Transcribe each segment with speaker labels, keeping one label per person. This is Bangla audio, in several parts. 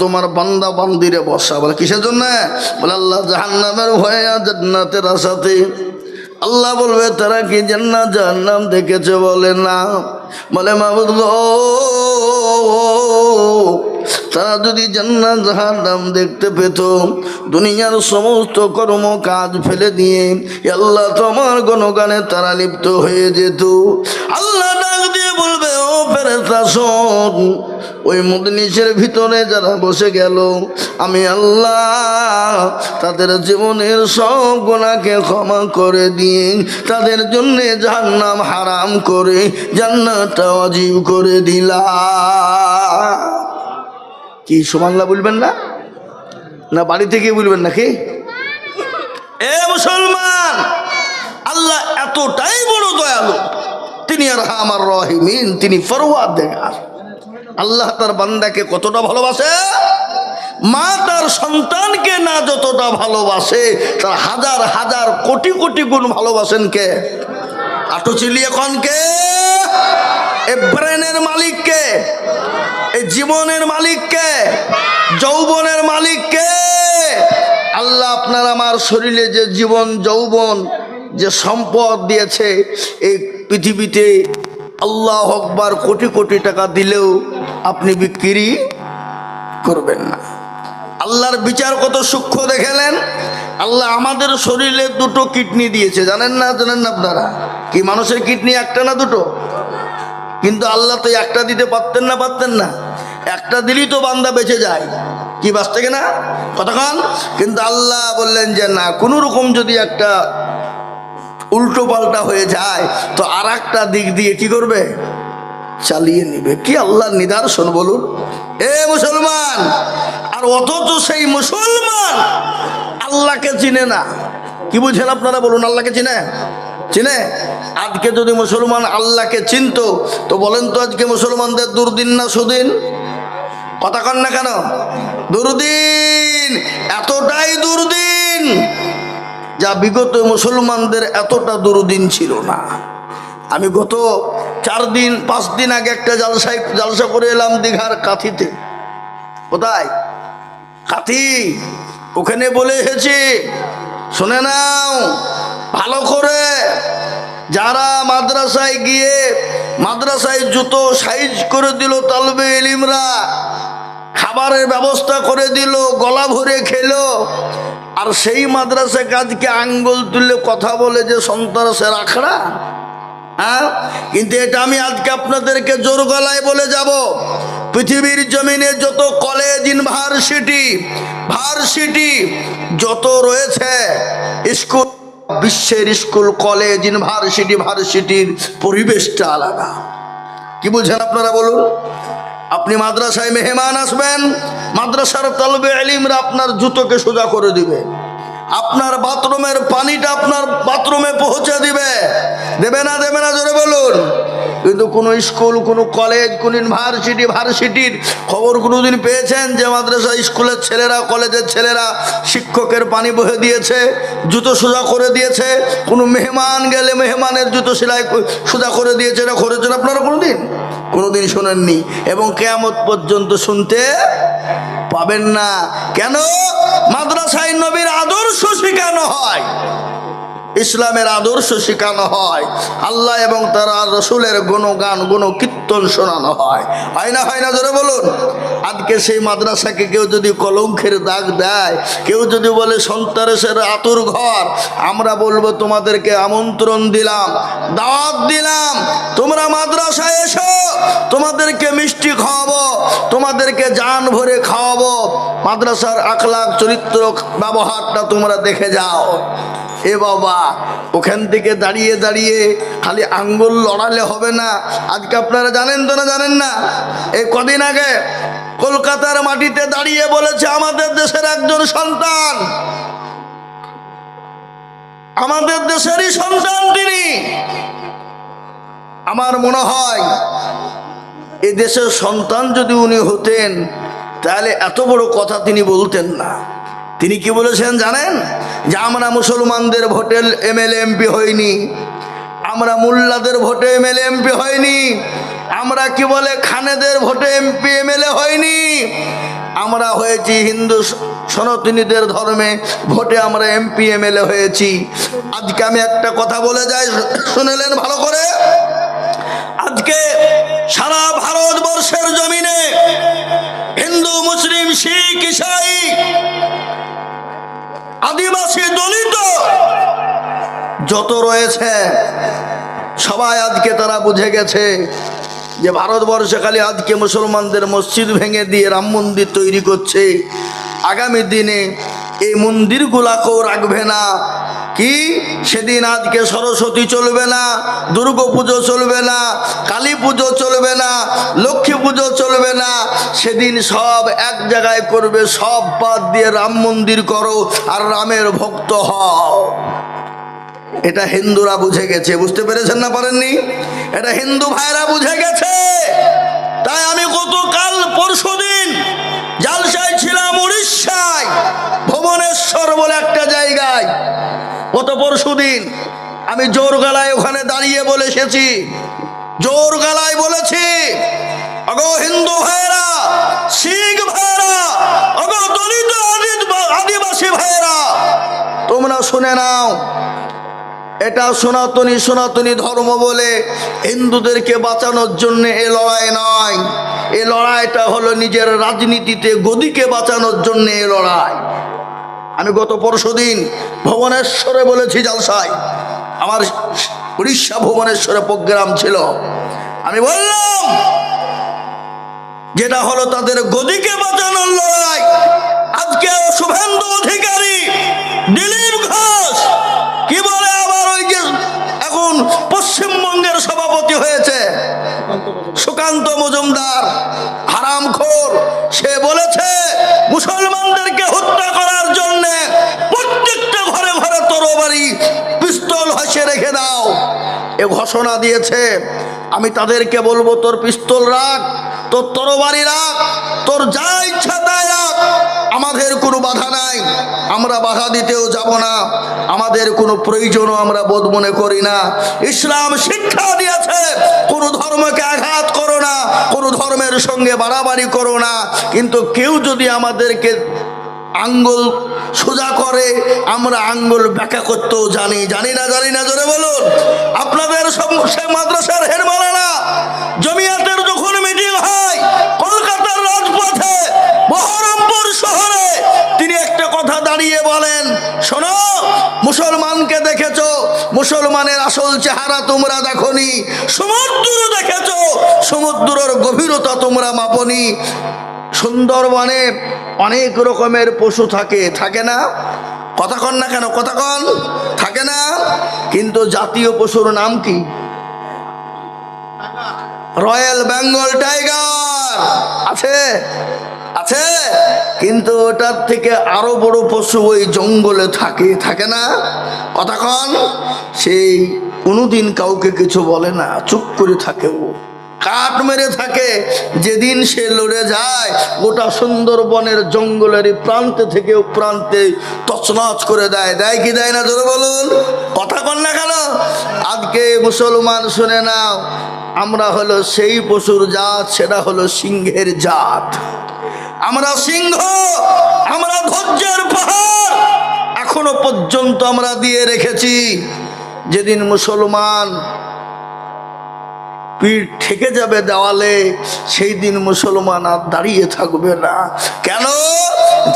Speaker 1: তোমার বান্দা বান্দিরে বসা। বলে, কিসের জন্য? বলে, আল্লাহ জাহান্নামের ভয়ে জান্নাতের আশাতে। আল্লাহ বলবে, তারা কি জান্নাত, জাহান্নাম দেখেছে? বলে, না। বলে মাহবুদ তারা যদি জান্নাত, জাহান্নাম দেখতে পেত, দুনিয়ার সমস্ত কর্ম কাজ ফেলে দিয়ে আল্লাহ তোমার গণগানে তারা লিপ্ত হয়ে যেত। আল্লাহ ডাক দিয়ে বলবে, ও ফেরেস্তা শোন ওই মদনিসের ভিতরে যারা বসে গেল, আমি আল্লাহ তাদের জীবনের সব গোনাকে ক্ষমা করে দিয়ে তাদের জন্যে জাহান্নাম হারাম করে জান্নাতটা অজীব করে দিলা কি সুমানলা বলবেন না? না, বাড়ি থেকে বলবেন নাকি? এ মুসলমান, আল্লাহ এতটাই বড় দয়ালু, তিনি আর আমার রহিমিন, তিনি ফরওয়াদ দেখার। আল্লাহ তার বান্দাকে কতটা ভালোবাসে? মা তার সন্তানকে না যতটা ভালোবাসে, তার হাজার হাজার কোটি কোটি গুণ ভালোবাসেন কে? আটো চিলিয়ে কন কে? এ ব্রেনের মালিককে এ জীবনের মালিককে যৌবনের মালিককে আল্লাহ আপনার আমার শরীরে যে জীবন, যৌবন, যে সম্পদ দিয়েছে, এই পৃথিবীতে আল্লাহ হকবার কোটি কোটি টাকা দিলেও আপনি বিক্রি করবেন না। আল্লাহর বিচার কত সূক্ষ্ম দেখেলেন? আল্লাহ আমাদের শরীরে দুটো কিডনি দিয়েছে। জানেন না জানেন না আপনারা? কি মানুষের কিডনি একটা না দুটো? কিন্তু আল্লাহ তো একটা দিতে পারতেন না পারতেন না। একটা দিলেই তো বান্দা বেঁচে যায়। কি বাঁচতে না? কতক্ষণ কিন্তু আল্লাহ বললেন যে, না, কোনো রকম যদি একটা উল্টো পাল্টা হয়ে যায়, তো আর দিক দিয়ে কি করবে? চালিয়ে নিবে। কি আল্লাহর নিদর্শন বলুন? এ মুসলমান, আর অথচ সেই মুসলমান আল্লাহকে চিনে না। কি বুঝেন আপনারা বলুন, আল্লাহকে চিনে? চিনে? আজকে যদি মুসলমান আল্লাহকে চিনতো, তো বলেন তো আজকে মুসলমানদের দুর্দিন না সুদিন? কথা কন না কেন? দুর্দিন, এতটাই দুর্দিন, যা বিগত মুসলমানদের এতটা দুর্দিন ছিল না। আমি গত চার দিন, পাঁচ দিন আগে একটা জালসায় জালসা করে এলাম দীঘার কাথিতে। কোথায়? কাথি। ওখানে বলে এসেছি, শুনে নাও, ভালো করে যারা মাদ্রাসায় গিয়ে মাদ্রাসায় জুতো সাইজ করে দিল তালবে এলিমরা, খাবারের ব্যবস্থা করে দিল, গলা ভরে খেলো, আর সেই মাদ্রাসা কাজকে আঙ্গুল তুলে কথা বলে যে সন্ত্রাসের আখড়া হ্যাঁ? কিন্তু এটা আমি আজকে আপনাদেরকে জোর গলায় বলে যাব। পৃথিবীর জমিনে যত কলেজ ইউনিভার্সিটি ভার্সিটি যত রয়েছে, স্কুল, বিশ্বের স্কুল কলেজ ইউনিভার্সিটি ভার্সিটির পরিবেশটা আলাদা। কি বুঝেন আপনারা বলুন? আপনি মাদ্রাসায় মেহমান আসবেন, মাদ্রাসার তলবে আলিমরা আপনার জুতোকে সোজা করে দিবে। আপনার বাথরুমের পানিটা আপনার বাথরুমে পৌঁছে দিবে। দেবে না দেবে না, জোরে বলুন। কিন্তু কোনো স্কুল, কোনো কলেজ, কোন ইউনিভার্সিটি, ভার্সিটির খবর কোনোদিন পেয়েছেন যে মাদ্রাসা স্কুলের ছেলেরা, কলেজের ছেলেরা শিক্ষকের পানি বহে দিয়েছে, জুতো সোজা করে দিয়েছে? কোনো মেহমান গেলে মেহমানের জুতো সেলাই সোজা করে দিয়েছে, এটা করেছেন আপনারা কোনোদিন? কোনোদিন শোনেননি। এবং কেয়ামত পর্যন্ত শুনতে পাবেন না। কেন? মাদ্রাসায় নবীর আদর্শ শেখানো হয়। ইসলামের আদর্শ শেখানো হয়। আল্লাহ এবং তারা রসুলের গুণগান গুণ কীর্তন শোনানো হয়। হয় না হয় না ধরে বলুন? আজকে সেই মাদ্রাসাকে কেউ যদি কলঙ্কের দাগ দেয়, কেউ যদি বলে সন্ত্রাসের আতুর ঘর, আমরা বলব তোমাদেরকে আমন্ত্রণ দিলাম, দাওয়াত দিলাম, তোমরা মাদ্রাসায় এসো, তোমাদেরকে মিষ্টি খাওয়াবো, তোমাদেরকে জান ভরে খাওয়াবো, মাদ্রাসার আখলাখ চরিত্র ব্যবহারটা তোমরা দেখে যাও। এ বাবা ওখান থেকে দাঁড়িয়ে দাঁড়িয়ে খালি আঙ্গুল লড়ালে হবে না। আজকে আপনারা জানেন তো না জানেন না? এই কদিন আগে কলকাতার মাটিতে দাঁড়িয়ে বলেছে, আমাদের দেশের একজন সন্তান। আমাদের দেশেরই সন্তান তিনি। আমার মনে হয়, এ দেশের সন্তান যদি উনি হতেন, তাহলে এত বড় কথা তিনি বলতেন না। তিনি কি বলেছেন জানেন? যে আমরা মুসলমানদের ভোটে এমএলএ এমপি হইনি। আমরা মোল্লাদের ভোটে এমএলএ এমপি হয়নি আমরা কি বলে খানেদের ভোটে এমপি এমএলএ হয়নি আমরা হয়েছি হিন্দু সনাতনীদের ধর্মে ভোটে আমরা এমপি এমএলএ হয়েছি। আজকে আমি একটা কথা বলে যাই শুনেলেন ভালো করে? আজকে সারা ভারতবর্ষের জমিনে হিন্দু, মুসলিম, শিখ, ইসাই যত রয়েছে, সবাই আজকে তারা বুঝে গেছে যে ভারতবর্ষে খালি আজকে মুসলমানদের মসজিদ ভেঙে দিয়ে রাম মন্দির তৈরি করছে। আগামী দিনে এই মন্দিরগুলাকেও রাখবে না। কি? সেদিন আজকে সরস্বতী চলবে না, দুর্গা পুজো চলবে না, কালী পুজো চলবে না, লক্ষ্মী পুজো চলবে না। সেদিন সব এক জায়গায় করবে, সব বাদ দিয়ে রাম মন্দির করো আর রামের ভক্ত হও। এটা হিন্দুরা বুঝে গেছে, বুঝতে পেরেছেন না পারেননি? এটা হিন্দু ভাইরা বুঝে গেছে। তাই আমি গতকাল পরশু দিন জালসায় ছিলাম উড়িষ্যায়, ভুবনেশ্বর বলে একটা জায়গায়। গত পরশু দিন আমি জোর গলায় ওখানে দাঁড়িয়ে বলে এসেছি। জোর গলায় বলেছি, অগো হিন্দু ভাইরা, শিখ ভাইরা, অগো দলিত আদি- আদিবাসী ভাইরা, তোমরা শুনে নাও এটা সনাতনী সনাতনী ধর্ম বলে হিন্দুদেরকে বাঁচানোর জন্য এ লড়াই নয়। এ লড়াইটা হলো নিজের রাজনীতিতে গদিকে বাঁচানোর জন্য এ লড়াই। আমি গত পরশু দিন ভুবনেশ্বরে বলেছি জালসাই আমার উড়িষ্যা ভুবনেশ্বরে প্রোগ্রাম ছিল। আমি বললাম, যেটা হলো তাদের গদিকে বাঁচানোর লড়াই। আজকে শুভেন্দু অধিকারী দিলীপ পশ্চিমবঙ্গের সভাপতি হয়েছে সুকান্ত মজুমদার হারামখোর সে বলেছে, মুসলমানদেরকে হত্যা করার জন্য প্রত্যেকটা ঘরে ঘরে তরবারি, পিস্তল হাসে রেখে দাও। এ ঘোষণা দিয়েছে, আমি তাদেরকে বলব, তোর পিস্তল রাখ, তোর তরবারি রাখ, তোর যা ইচ্ছা তাই রাখ, আমাদের কোনো বাধা নাই। আমরা বাধা দিতেও যাব না। আমাদের কোনো প্রয়োজনও আমরা বোধ মনে করি না। ইসলাম শিক্ষা দিয়েছে, কোনো ধর্মকে আঘাত করো না, কোনো ধর্মের সঙ্গে বাড়াবাড়ি করো না। কিন্তু কেউ যদি আমাদেরকে আঙ্গুল সোজা করে, আমরা আঙ্গুল ব্যাখ্যা করতেও জানি। জানি না জানি না, জোরে বলুন। আপনাদের মাদ্রাসার হেড না দাঁড়িয়ে বলেন, শোনো, মুসলমানকে দেখেছ, মুসলমানের আসল চেহারা তোমরা দেখনি সমুদ্র দেখেছ, সমুদ্রর গভীরতা তোমরা মাপনি। সুন্দরবনে অনেক রকমের পশু থাকে থাকে না? কথা কন না কেন, কথা কন, থাকে না? কিন্তু জাতীয় পশুর নাম কি? রয়্যাল বেঙ্গল টাইগার, আছে? আছে, কিন্তু ওটার থেকে আরও বড় পশু ওই জঙ্গলে থাকে থাকে না? কন, সেই কোনোদিন কাউকে কিছু বলে না, চুপ করে থাকে ও। কাঠ মেরে থাকে, যেদিন সে লড়ে যায়, গোটা সুন্দরবনের জঙ্গলের প্রান্তে থেকে ও প্রান্তে তছনছ করে দেয়। দেয় কি দেয় না ধরে বলুন? কথা কন না কেন? আজকে মুসলমান, শুনে নাও, আমরা হলো সেই পশুর জাত, সেটা হলো সিংহের জাত। আমরা সিংহ, আমরা ধৈর্যের পাহাড়। এখনও পর্যন্ত আমরা দিয়ে রেখেছি। যেদিন মুসলমান পিঠ ঠেকে যাবে দেওয়ালে, সেই দিন মুসলমান আর দাঁড়িয়ে থাকবে না। কেন?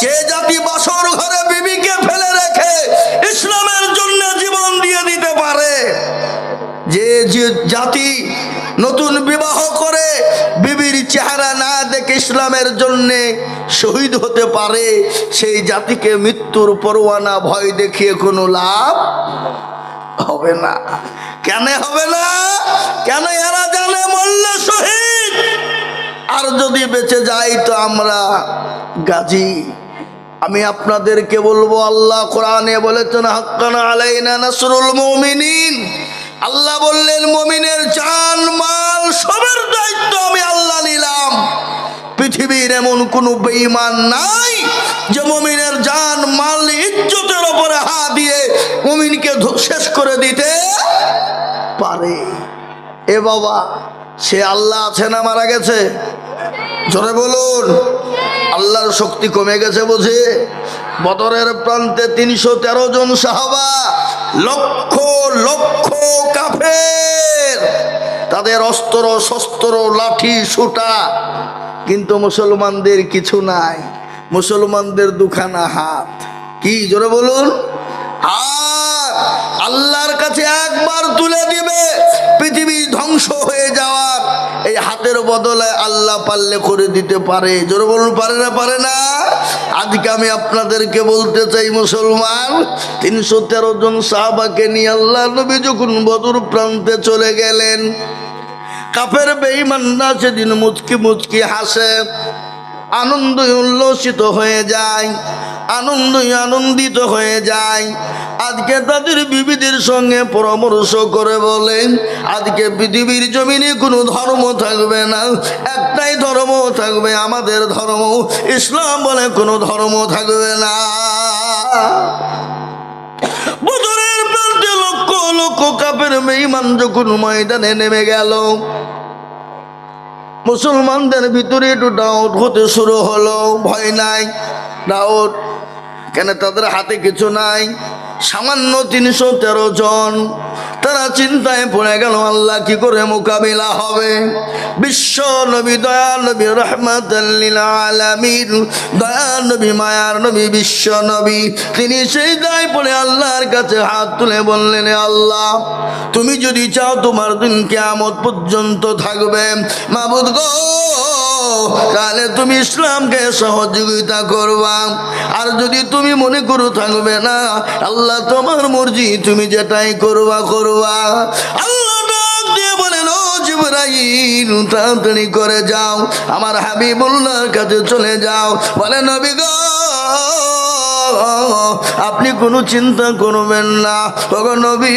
Speaker 1: যে জাতি বাসর ঘরে বিবিকে ফেলে রেখে ইসলামের জন্য জীবন দিয়ে দিতে পারে। যে জাতি নতুন বিবাহ করে, বিবির চেহারা না দেখে ইসলামের জন্যে শহীদ হতে পারে, সেই জাতিকে মৃত্যুর পরোয়ানা, ভয় দেখিয়ে কোনো লাভ হবে না। কেন হবে না? কেন এরা জানে মরলে শহীদ? আর যদি বেঁচে যাই তো আমরা গাজী। আমি আপনাদেরকে বলব, আল্লাহ কোরআনে বলেছেন, হাক্কানা আলাইনা নাসরুল মুমিনিন। আল্লাহ বললেন, মমিনের জান, মাল সবের দায়িত্ব আমি আল্লাহ নিলাম। পৃথিবীর এমন কোন বেঈমান নাই যে মমিনের জান, মাল, ইজ্জতের ওপরে হাত দিয়ে মমিনকে শেষ করে দিতে পারে। এ বাবা, সে আল্লাহ আছে না মারা গেছে? জোরে বলুন। আল্লাহর শক্তি কমে গেছে বুঝে? বদরের প্রান্তে তিনশো তেরো জন সাহাবা লক্ষ লক্ষ কাফের। তাদের অস্ত্র, শস্ত্র, লাঠি সুটা কিন্তু মুসলমানদের কিছু নাই। মুসলমানদের দুখানা হাত। কি, জোরে বলুন? আর আল্লাহর কাছে একবার তুলে দিবে, পৃথিবী ধ্বংস হয়ে যাওয়ার। এই হাতের বদলে আল্লাহ পাল্লে করে দিতে পারে। জোরে বলুন, পারে না পারে না? আজকে আমি আপনাদেরকে বলতে চাই, মুসলমান, তিনশো তেরো জন সাহাবাকে নিয়ে আল্লাহ নবী যখন বদর প্রান্তে চলে গেলেন কাপের বেঈমানরা সেদিন মুচকি মুচকি হাসে আনন্দ উল্লসিত হয়ে যায় আনন্দ আনন্দিত হয়ে যায়। আজকে তাদের বিবিদের সঙ্গে পরামর্শ করে বলেন আজকে পৃথিবীর জমিনে কোনো ধর্ম থাকবে না। একটাই ধর্ম থাকবে আমাদের ধর্ম। ইসলাম বলে কোনো ধর্ম থাকবে না। লক্ষ লক্ষ কাপের ময়দানে নেমে গেল, মুসলমানদের ভিতরে একটু ডাউট হতে শুরু হলো, ভয় নাই, ডাউট, কেন তাদের হাতে কিছু নাই? সামান্য তিনশো তেরো জন। তারা চিন্তায় পড়ে গেল, আল্লাহ কি করে মোকাবিলা হবে? বিশ্ব নবী দয়া নবী রহমত আলামিন দয়া নবী, মায়ার নবী, বিশ্ব নবী। তিনি সেই দায় পড়ে আল্লাহর কাছে হাত তুলে বললেন আল্লাহ, তুমি যদি চাও তোমার দিন কেয়ামত পর্যন্ত থাকবে। মাবুদ গো তাহলে তুমি ইসলামকে সহযোগিতা করবা। আর যদি তুমি মনে করো থাকবে না, আল্লাহ তোমার মর্জি, তুমি যেটাই করবা করবা। আল্লাহ ডাক দিয়ে তাড়াতাড়ি করে যাও। আমার হাবিবুল্লাহর কাছে চলে যাও। বলে, নবী গো আপনি কোনো চিন্তা করবেন না। ওগো নবী,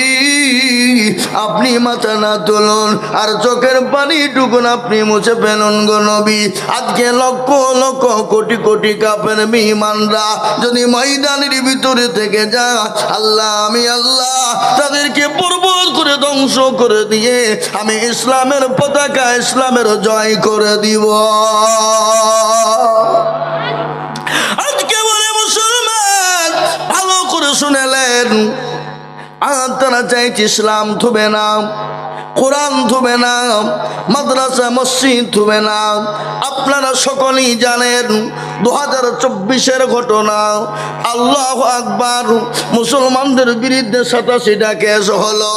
Speaker 1: আপনি মাথা না তুলুন, আর চোখের পানি টুকুন আপনি মুছে ফেলুন গো নবী। আজকে লক্ষ লক্ষ কোটি কোটি কাপের মেহমানরা যদি ময়দানের ভিতরে থেকে যা আল্লাহ, আমি আল্লাহ তাদেরকে পূর্বত করে ধ্বংস করে দিয়ে আমি ইসলামের পতাকা, ইসলামের জয় করে দিব। আর তারা চাইছে ইসলাম থুবে না, কোরআন থুবে না, মাদ্রাসা, মসজিদ থুবে না। আপনারা সকলেই জানেন দু হাজার চব্বিশের ঘটনা। আল্লাহ আকবার মুসলমানদের বিরুদ্ধে সাতাশিটা কেস হলো।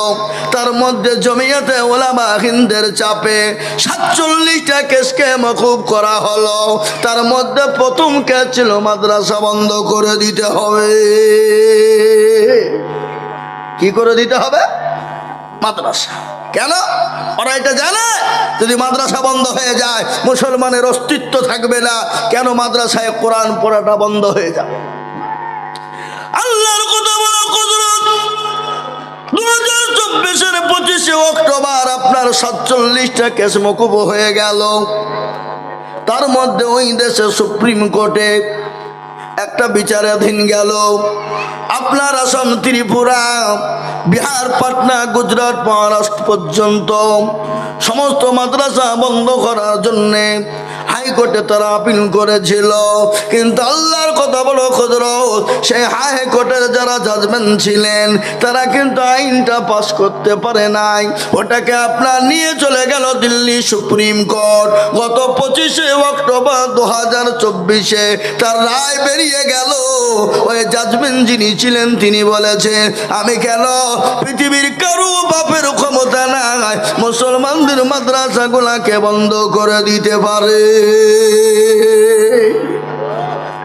Speaker 1: তার মধ্যে জমিয়াতে ওলামা হিন্দের চাপে সাতচল্লিশটা কেসকে মকুব করা হলো। তার মধ্যে প্রথম কেস ছিল মাদ্রাসা বন্ধ করে দিতে হবে। কি করে দিতে হবে? মাদ্রাসা। কেন? ওরা এটা জানে? যদি মাদ্রাসা বন্ধ হয়ে যায়, মুসলমানের অস্তিত্ব থাকবে না, কেন মাদ্রাসায় কোরআন পড়াটা বন্ধ হয়ে যাবে? আল্লাহর কথা বলা দু হাজার পঁচিশে অক্টোবর আপনার সাতচল্লিশটা মকুব হয়ে গেল। তার মধ্যে ওই দেশে সুপ্রিম কোর্টে একটা বিচারাধীন গেল। আপনার আসাম ত্রিপুরা, বিহার, পাটনা, গুজরাট, মহারাষ্ট্র পর্যন্ত সমস্ত মাদ্রাসা বন্ধ করার জন্যে হাইকোর্টে তারা আপিল করেছিল। কিন্তু আল্লাহর কথা বলো খোদর সেই হাইকোর্টের যারা জাজমেন্ট ছিলেন, তারা কিন্তু আইনটা পাস করতে পারে নাই। ওটাকে আপনার নিয়ে চলে গেল দিল্লি সুপ্রিম কোর্ট। গত পঁচিশে অক্টোবর দু হাজার চব্বিশে তার রায় বেরিয়ে গেল। ওই জাজমেন্ট যিনি ছিলেন, তিনি বলেছেন আমি কেন পৃথিবীর কারু বাপের ক্ষমতা নাই, মুসলমানদের মাদ্রাসাগুলাকে বন্ধ করে দিতে পারে?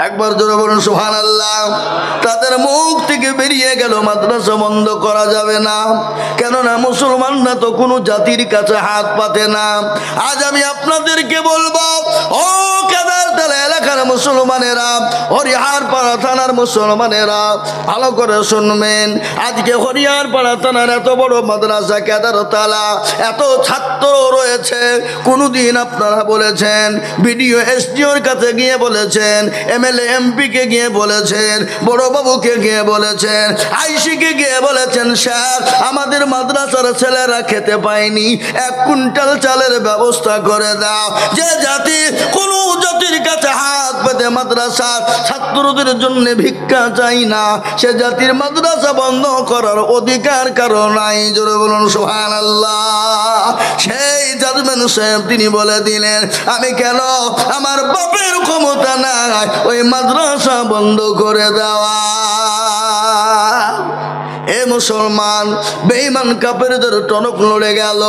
Speaker 1: একবার জোরে বলুন সুহান আল্লাহ তাদের মুখ থেকে বেরিয়ে গেল, মাদ্রাসা বন্ধ করা যাবে না। কেননা মুসলমানরা তো কোনো জাতির কাছে হাত পাতে না। আজ আমি আপনাদেরকে বলব, ও কেদার তালা এলাকার মুসলমানেরা হরিহার পাড়া থানার মুসলমানেরা, ভালো করে শুনবেন। আজকে হরিয়ার পাড়া থানার এত বড় মাদ্রাসা কেদার তালা এত ছাত্র রয়েছে। কোনোদিন আপনারা বলেছেন, বিডিও এসডিওর কাছে গিয়ে বলেছেন, এমএলএ, এমপিকে গিয়ে বলেছেন বড় বাবুকে গিয়ে বলেছেন, আইসিকে গিয়ে বলেছেন, স্যার, আমাদের মাদ্রাসার ছেলেরা খেতে পায়নি। এক কুইন্টাল চালের ব্যবস্থা করে দাও। যে জাতি কোনো জাতির কাছে হাত হাত পেতে মাদ্রাসার ছাত্রদের জন্য ভিক্ষা চাই না। সে জাতির মাদ্রাসা বন্ধ করার অধিকার কারও নাই। জোরে বলুন সোহান সেই জাজমেন্ট সাহেব তিনি বলে দিলেন, আমি কেন আমার বাপের ক্ষমতা নাই? ওই মাদ্রাসা বন্ধ করে দেওয়া। এ মুসলমান, বেঈমান কাপেরদের টনক লড়ে গেল।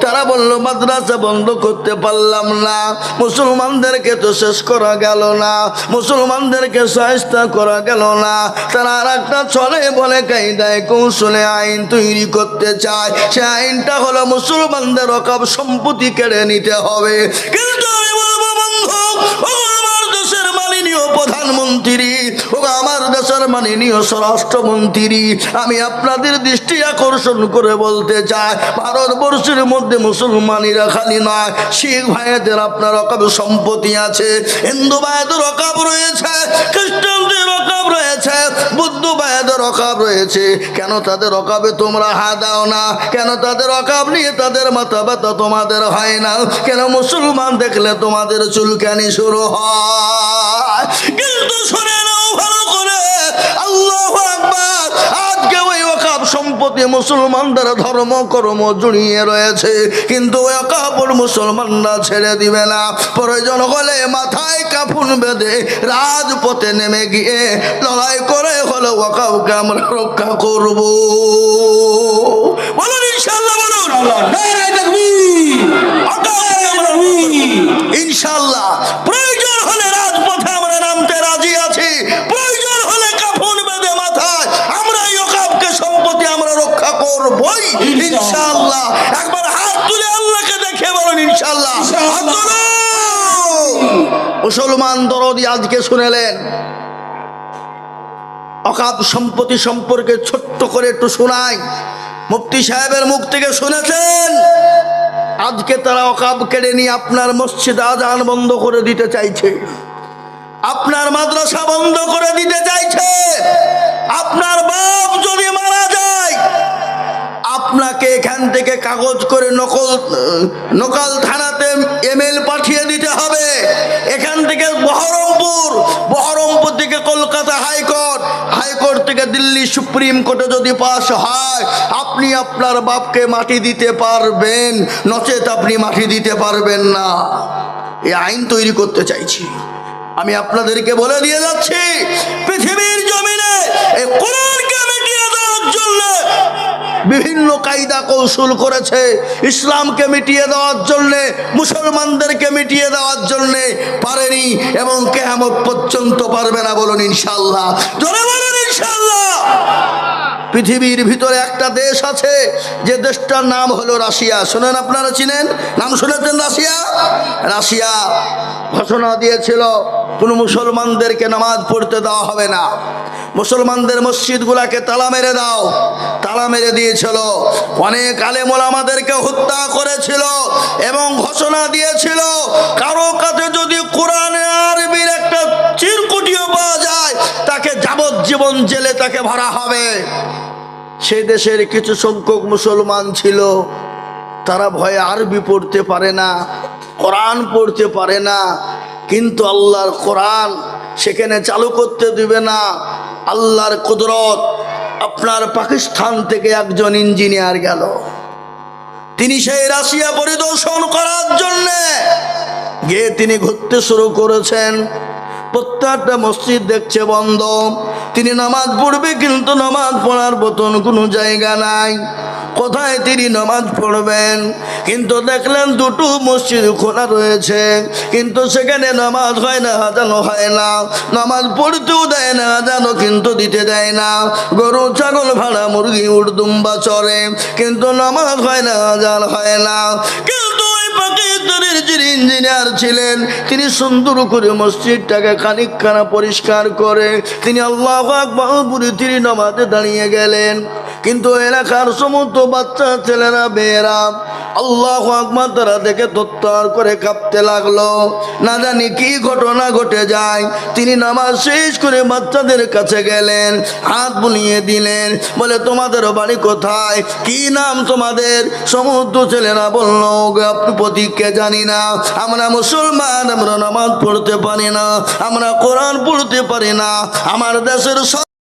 Speaker 1: তারা বলল, মাদ্রাসা বন্ধ করতে পারলাম না। মুসলমানদেরকে তো শেষ করা গেল না। মুসলমানদেরকে সহায়তা করা গেল না। তারা আর একটা চলে বলে, কায়দায় কৌশলে আইন তৈরি করতে চায়। সে আইনটা হলো মুসলমানদের অকাব সম্পত্তি কেড়ে নিতে হবে। কিন্তু আমি বলব, বন্ধু দেশের মাননীয় প্রধানমন্ত্রী ও আমার দেশের মাননীয় স্বরাষ্ট্রমন্ত্রী, আমি আপনাদের দৃষ্টি আকর্ষণ করে বলতে চাই, ভারতবর্ষের মধ্যে মুসলমানিরা খালি নয়, শিখ ভাইদের আপনার অকাব সম্পত্তি আছে, হিন্দু ভাইদের অকাব রয়েছে, খ্রিস্টানদের অকাব রয়েছে, বুদ্ধ ভাইদের অকাব রয়েছে। কেন তাদের অকাবে তোমরা হা দাও না? কেন তাদের অকাব নিয়ে তাদের মাথা ব্যথা তোমাদের হয় না? কেন মুসলমান দেখলে তোমাদের চুলকানি শুরু হয়? কিন্তু শুনে নাও সম্পত্তি মুসলমানদের ধর্ম কর্ম জড়িয়ে রয়েছে। কিন্তু কাপড় মুসলমানরা ছেড়ে দিবে না। প্রয়োজন হলে মাথায় কাপুন বেঁধে রাজপথে নেমে গিয়ে লড়াই করে হলো ওকাবকে আমরা রক্ষা করব। বলুন ইনশাল্লাহ বলুন। ইনশাল্লাহ প্রয়োজন হলে করবই ইনশাল্লাহ একবার হাত তুলে আল্লাহকে দেখে বলেন ইনশাল্লাহ মুসলমান দরদি আজকে শুনেলেন অকাপ সম্পত্তি সম্পর্কে ছোট্ট করে একটু শোনাই। মুফতি সাহেবের মুখ থেকে শুনেছেন? আজকে তারা অকাব কেড়ে নিয়ে আপনার মসজিদ আজান বন্ধ করে দিতে চাইছে। আপনার মাদ্রাসা বন্ধ করে দিতে চাইছে। আপনার বাপ যদি আপনাকে এখান থেকে কাগজ করে নকল, নকাল থানাতে এমএল পাঠিয়ে দিতে হবে। এখান থেকে বহরমপুর বহরমপুর থেকে কলকাতা হাইকোর্ট হাইকোর্ট থেকে দিল্লি সুপ্রিম কোর্টে যদি পাস হয়, আপনি আপনার বাপকে মাটি দিতে পারবেন, নচেত আপনি মাটি দিতে পারবেন না। এই আইন তৈরি করতে চাইছি। আমি আপনাদেরকে বলে দিয়ে যাচ্ছি, পৃথিবীর জমিনে এই কোরআনকে মিটিয়ে দেওয়ার জন্য বিভিন্ন কায়দা কৌশল করেছে ইসলামকে মিটিয়ে দেওয়ার জন্যে, মুসলমানদেরকে মিটিয়ে দেওয়ার জন্যে পারেনি এবং কেহামত পর্যন্ত পারবে না বলুন ইনশাল্লাহ বলুন ইনশাল্লাহ পৃথিবীর ভিতরে একটা দেশ আছে, যে দেশটার নাম হলো রাশিয়া। শোনেন আপনারা চিনেন? নাম শুনেছেন রাশিয়া? রাশিয়া ঘোষণা দিয়েছিল, কোনো মুসলমানদেরকে নামাজ পড়তে দেওয়া হবে না। মুসলমানদের মসজিদগুলাকে তালা মেরে দাও। তালা মেরে দিয়েছিল। অনেক আলেমোল আমাদেরকে হত্যা করেছিল এবং ঘোষণা দিয়েছিল, কারও কাছে যদি কোরআনে আরবির একটা চিরকুটিও পাওয়া যায় তাকে যাবজ্জীবন জেলে তাকে ভরা হবে। সেই দেশের কিছু সংখ্যক মুসলমান ছিল, তারা ভয়ে আরবি পড়তে পারে না, কোরআন পড়তে পারে না, কিন্তু আল্লাহর কোরআন সেখানে চালু করতে দিবে না। আল্লাহর কুদরত আপনার পাকিস্তান থেকে একজন ইঞ্জিনিয়ার গেল। তিনি সেই রাশিয়া পরিদর্শন করার জন্যে গিয়ে তিনি ঘুরতে শুরু করেছেন। প্রত্যেকটা মসজিদ দেখছে বন্ধ। তিনি নামাজ পড়বে কিন্তু নামাজ পড়ার মতন কোনো জায়গা নাই। কোথায় তিনি নামাজ পড়বেন? কিন্তু দেখলেন দুটো মসজিদ খোলা রয়েছে। কিন্তু সেখানে নামাজ হয় না হাজানো হয় না। নামাজ পড়তেও দেয় না হাজানো কিন্তু দিতে দেয় না। গরু, ছাগল, ভাড়া, মুরগি উর্দুম্বা চড়ে। কিন্তু নামাজ হয় না হাজান হয় না। কিন্তু ওই যিনি ইঞ্জিনিয়ার ছিলেন, তিনি সুন্দর করে মসজিদটাকে খানিকখানা পরিষ্কার করে, তিনি আল্লাহ আকবর তিনি নমাতে দাঁড়িয়ে গেলেন। কিন্তু এলাকার সমস্ত বাচ্চা, ছেলেরা, মেয়েরা আল্লাহ আকবর তারা দেখে তত্তর করে কাঁপতে লাগল। না জানি কি ঘটনা ঘটে যায়। তিনি নামাজ শেষ করে বাচ্চাদের কাছে গেলেন হাত বুলিয়ে দিলেন বলে তোমাদের বাড়ি কোথায়? কি নাম তোমাদের? সমুদ্র ছেলেরা বলল "ওগো, আপনি প্রতীককে জানি না। আমরা মুসলমান আমরা নামাজ পড়তে পারি না। আমরা কোরআন পড়তে পারি না। আমার দেশের